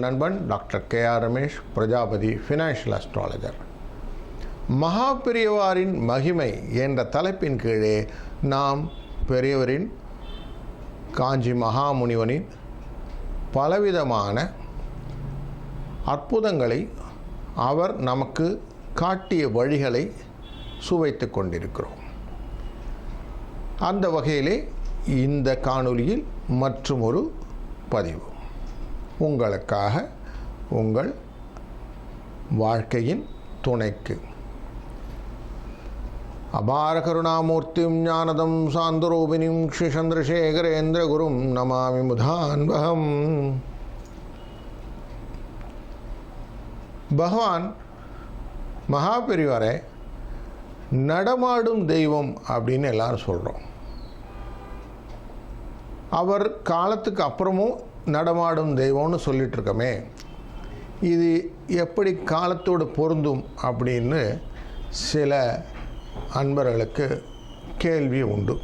உங்கள் நண்பன் doctor K R Ramesh Prajapati financial astrologer மகா பெரியவாரின் மகிமை என்ற தலைப்பின் கீழே நாம் பெரியவரின் காஞ்சி மகாமுனிவனின் பலவிதமான அற்புதங்களை அவர் நமக்கு காட்டிய வழிகளை சுவைத்து கொண்டிருக்கிறோம். அந்த வகையிலே இந்த காணொளியில் மற்றும் ஒரு பதிவு. உங்களுக்காக உங்கள் வாழ்க்கையின் துணைக்கு. அபார கருணாமூர்த்திம் ஞானதம் சாந்தரூபிணிம் ஸ்ரீ சந்திரசேகரேந்திர குரும் நமாமி முதான்பகம். பகவான் மகாபெரிவரை நடமாடும் தெய்வம் அப்படின்னு எல்லாரும் சொல்கிறோம் அவர் காலத்துக்கு அப்புறமும் நடமாடும் தெய்வம்னு சொல்லிகிட்ருக்கோமே இது எப்படி காலத்தோடு பொருந்தும் அப்படின்னு சில அன்பர்களுக்கு கேள்வி உண்டு.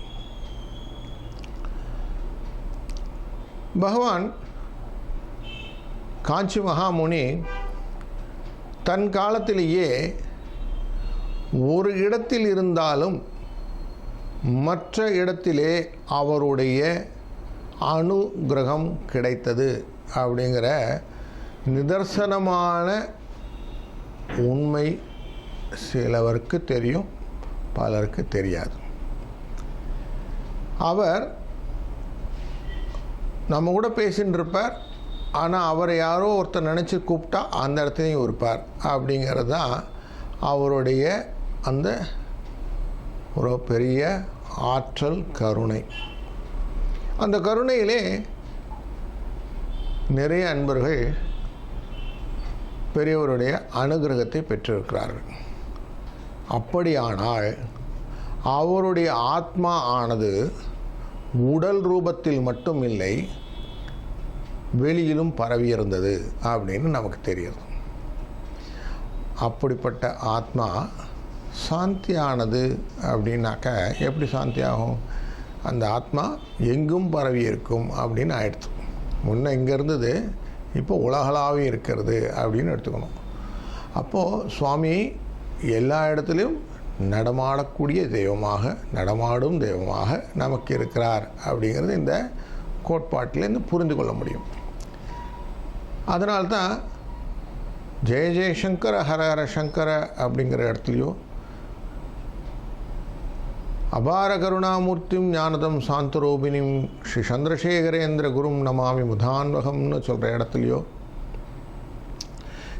பகவான் காஞ்சி மகாமுனி தன் காலத்திலேயே ஒரு இடத்தில் இருந்தாலும் மற்ற இடத்திலே அவருடைய அனுகிரகம் கிடைத்தது அப்படிங்கிற நிதர்சனமான உண்மை சிலவருக்கு தெரியும் பலருக்கு தெரியாது. அவர் நம்ம கூட பேசின்னு இருப்பார் ஆனால் அவரை யாரோ ஒருத்தர் நினச்சி கூப்பிட்டா அந்த இடத்துலையும் இருப்பார் அப்படிங்கிறது தான் அவருடைய அந்த ஒரு பெரிய ஆற்றல் கருணை. அந்த கருணையிலே நிறைய அன்பர்கள் பெரியவருடைய அனுகிரகத்தை பெற்றிருக்கிறார்கள். அப்படியானால் அவருடைய ஆத்மா ஆனது உடல் ரூபத்தில் மட்டும் இல்லை வெளியிலும் பரவியிருந்தது அப்படின்னு நமக்கு தெரியுது அப்படிப்பட்ட ஆத்மா சாந்தியானது அப்படின்னாக்க எப்படி சாந்தி ஆகும் அந்த ஆத்மா எங்கும் பரவி இருக்கும் அப்படின்னு ஆயிடுச்சு முன்ன இங்கே இருந்தது இப்போ உலகளாவே இருக்கிறது அப்படின்னு எடுத்துக்கணும். அப்போது சுவாமி எல்லா இடத்துலையும் நடமாடக்கூடிய தெய்வமாக நடமாடும் தெய்வமாக நமக்கு இருக்கிறார் அப்படிங்கிறது இந்த கோட்பாட்டிலேருந்து புரிந்து கொள்ள முடியும். அதனால்தான் ஜெய ஜெயசங்கர ஹர ஹர சங்கர அப்படிங்கிற இடத்துலையும் அபார கருணாமூர்த்தியும் ஞானதம் சாந்தரூபினியும் ஸ்ரீ சந்திரசேகரேந்திர குரும் நமாமி முதான்வகம்னு சொல்கிற இடத்துலையோ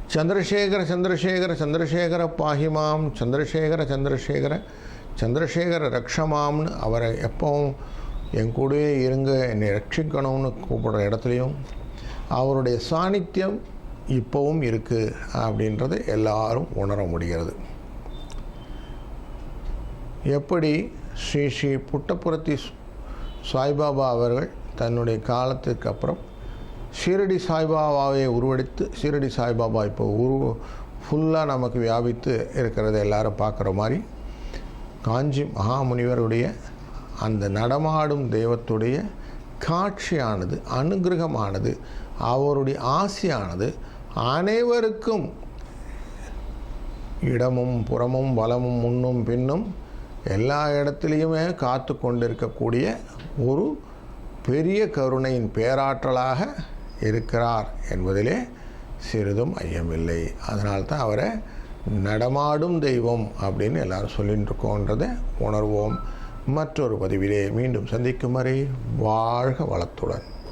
சந்திரசேகர சந்திரசேகர சந்திரசேகர பாகிமாம் சந்திரசேகர சந்திரசேகர சந்திரசேகர ரக்ஷமாம்னு அவரை எப்பவும் என் கூடவே இருங்க என்னை ரட்சிக்கணும்னு கூப்பிடுற இடத்துலையும் அவருடைய சாநித்தியம் இப்போவும் இருக்குது அப்படின்றது எல்லாரும் உணர முடிகிறது. எப்படி ஸ்ரீ ஸ்ரீ புட்டபுரத்தி சாய்பாபா அவர்கள் தன்னுடைய காலத்திற்கு அப்புறம் ஷீரடி சாய்பாபாவை உருவெடுத்து ஷீரடி சாய்பாபா இப்போ உரு ஃபுல்லாக நமக்கு வியாபித்து இருக்கிறத எல்லாரும் பார்க்குற மாதிரி காஞ்சி மகாமுனிவருடைய அந்த நடமாடும் தெய்வத்துடைய காட்சியானது அனுகிரகமானது அவருடைய ஆசையானது அனைவருக்கும் இடமும் புறமும் வலமும் முன்னும் பின்னும் எல்லா இடத்துலையுமே காத்து கொண்டிருக்கக்கூடிய ஒரு பெரிய கருணையின் பேராற்றலாக இருக்கிறார் என்பதிலே சிறிதும் ஐயமில்லை. அதனால்தான் அவரை நடமாடும் தெய்வம் அப்படின்னு எல்லாரும் சொல்லிட்டு இருக்கோன்றதை உணர்வோம். மற்றொரு பதிவிலே மீண்டும் சந்திக்கும் வரை வாழ்க வளத்துடன்.